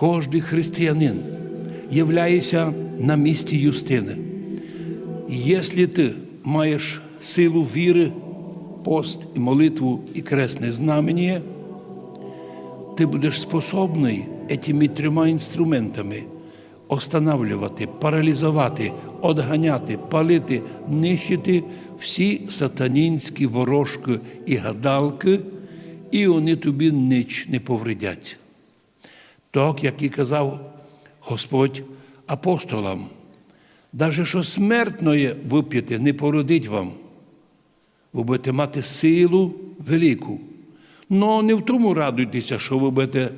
Кожний християнин являється на місці Юстини. Якщо ти маєш силу віри, пост і молитву і кресне знамення, ти будеш способний этими трьома інструментами останавливати, паралізувати, одганяти, палити, нищити всі сатанінські ворожки і гадалки, і вони тобі ніч не повредять. Так, як і казав Господь апостолам, даже що смертної вип'єте, не породить вам. Ви будете мати силу велику. Но не в тому радуйтеся, що ви будете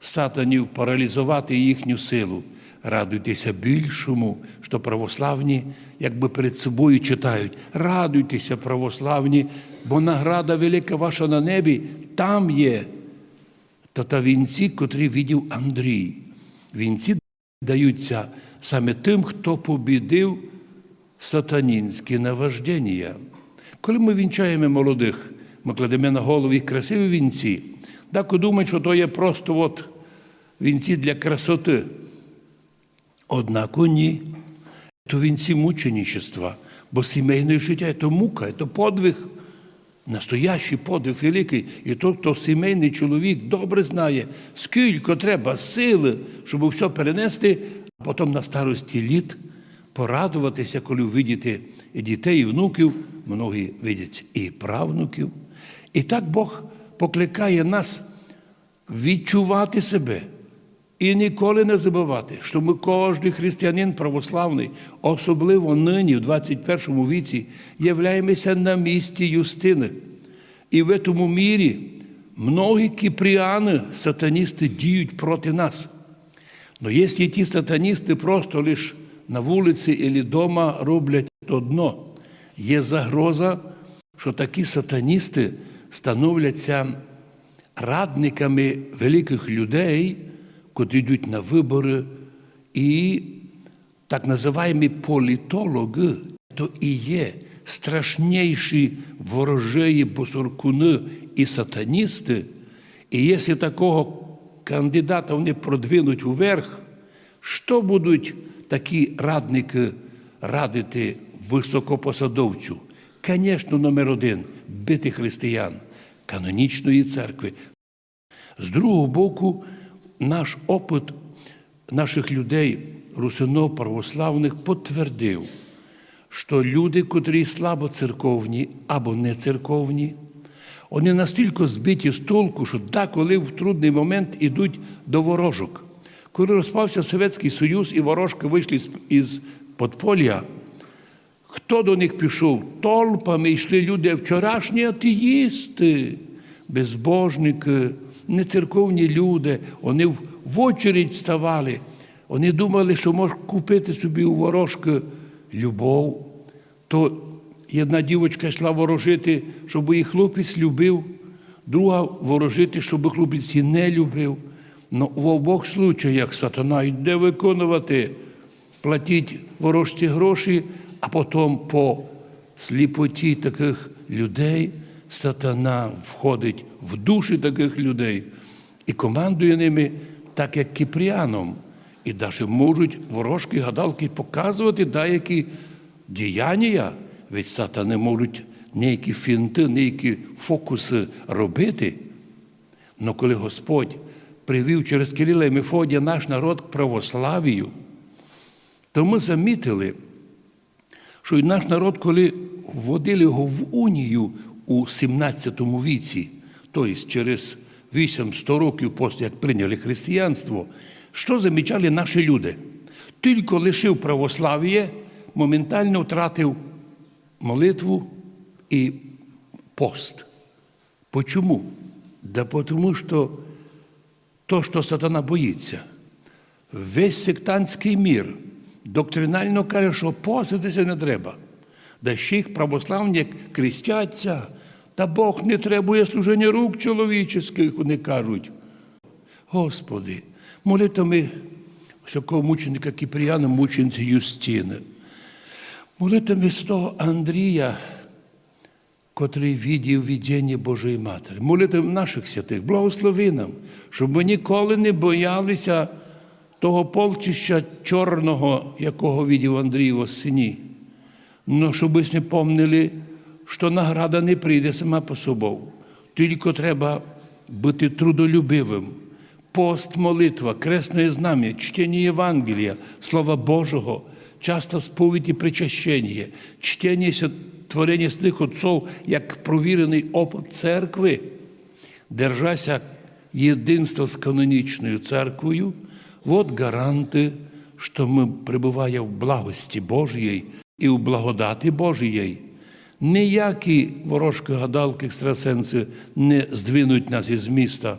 сатанів паралізувати їхню силу. Радуйтеся більшому, що православні, якби перед собою читають. Радуйтеся, православні, бо награда велика ваша на небі там є. То та вінці, котрі видів Андрій. Вінці даються саме тим, хто побідив сатанінські наваждення. Коли ми вінчаємо молодих, ми кладемо на голову їх красиві вінці. Так думають, що то є просто от вінці для красоти. Однак ні. То вінці мученичества, бо сімейне життя це мука, це подвиг, настоящий подвиг великий. І той, хто сімейний чоловік добре знає, скільки треба сили, щоб все перенести, а потім на старості літ порадуватися, коли видіти і дітей, і внуків, многі видять і правнуків. І так Бог покликає нас відчувати себе. І ніколи не забувати, що ми кожен християнин православний, особливо нині, в 21 віці, являємося на місці Юстини. І в цьому мірі многі кіпріани, сатаністи, діють проти нас. Но якщо ті сатаністи просто лише на вулиці або вдома роблять одно, є загроза, що такі сатаністи становляться радниками великих людей, котрі йдуть на вибори, і так називаємо політологи, то і є страшніші ворожеї босоркуни і сатаністи. І якщо такого кандидата вони продвинуть уверх, що будуть такі радники радити високопосадовцю? Звісно, номер один бити християн канонічної церкви. З другого боку, наш опит наших людей, русинов православних, підтвердив, що люди, котрі слабо церковні або не церковні, вони настільки збиті з толку, що деколи в трудний момент ідуть до ворожок. Коли розпався Совєтський Союз і ворожки вийшли із подполя, хто до них пішов? Толпами йшли люди, вчорашні атеїсти, безбожники, нецерковні люди. Вони в очередь ставали. Вони думали, що можуть купити собі у ворожки любов. То одна дівчинка йшла ворожити, щоб її хлопець любив, друга ворожити, щоб хлопець її не любив. Ну в обох случаях сатана йде виконувати, платіть ворожці гроші, а потім по сліпоті таких людей сатана входить в душі таких людей і командує ними, так як кіпріаном. І навіть можуть ворожки гадалки показувати деякі діяння, від сатани можуть ніякі фінти, ніякі фокуси робити. Но коли Господь привів через Кирила і Мефодія наш народ к православію, то ми замітили, що і наш народ, коли вводили його в унію у 17 віці, тобто через 800 років після як прийняли християнство, що замічали наші люди? Тільки лишив православ'я, моментально втратив молитву і пост. Почому? Да тому що то, що сатана боїться, весь сектантський мір доктринально каже, що поститися не треба. Да ще їх православні крестяться, та Бог не требує служення рук чоловічих, вони кажуть. Господи, молитвами всякого мученика Кіпріяна, мучениці Юстини, молитвами святого Андрія, котрий відів віддіння Божої Матері. Молити наших святих, благослови нам, щоб ми ніколи не боялися того полчища чорного, якого відів Андрій в сині. Ну, щоб ми помнили, що награда не прийде сама по собою. Тільки треба бути трудолюбивим. Пост, молитва, кресне знам'я, чтення Євангелія, Слова Божого, часто сповідь і причащення, чтення творення святих отців як провірений опит церкви, держася єдинства з канонічною церквою, от гаранти, що ми перебуваємо в благості Божій і в благодаті Божій. Ніякі ворожки, гадалки, екстрасенси не здвинуть нас із міста,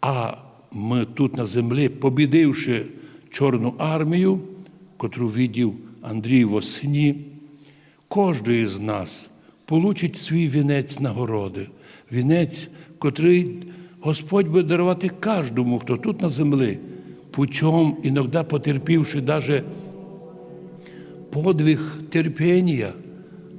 а ми тут на землі, побідивши Чорну армію, котру відів Андрій в осені, кожен з нас получить свій вінець нагороди, вінець, котрий Господь буде дарувати кожному, хто тут на землі, путем, іноді потерпівши даже подвиг терпіння,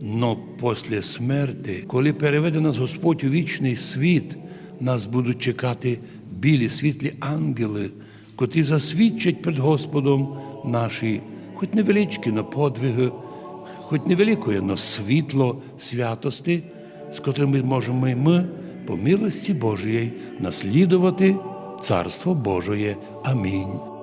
но після смерти, коли переведе нас Господь у вічний світ, нас будуть чекати білі світлі ангели, котрі засвідчать перед Господом наші, хоч невеличкі, но подвиги, хоч невеликої, но світло святості, з котрими можемо ми по милості Божої наслідувати Царство Божої. Амінь.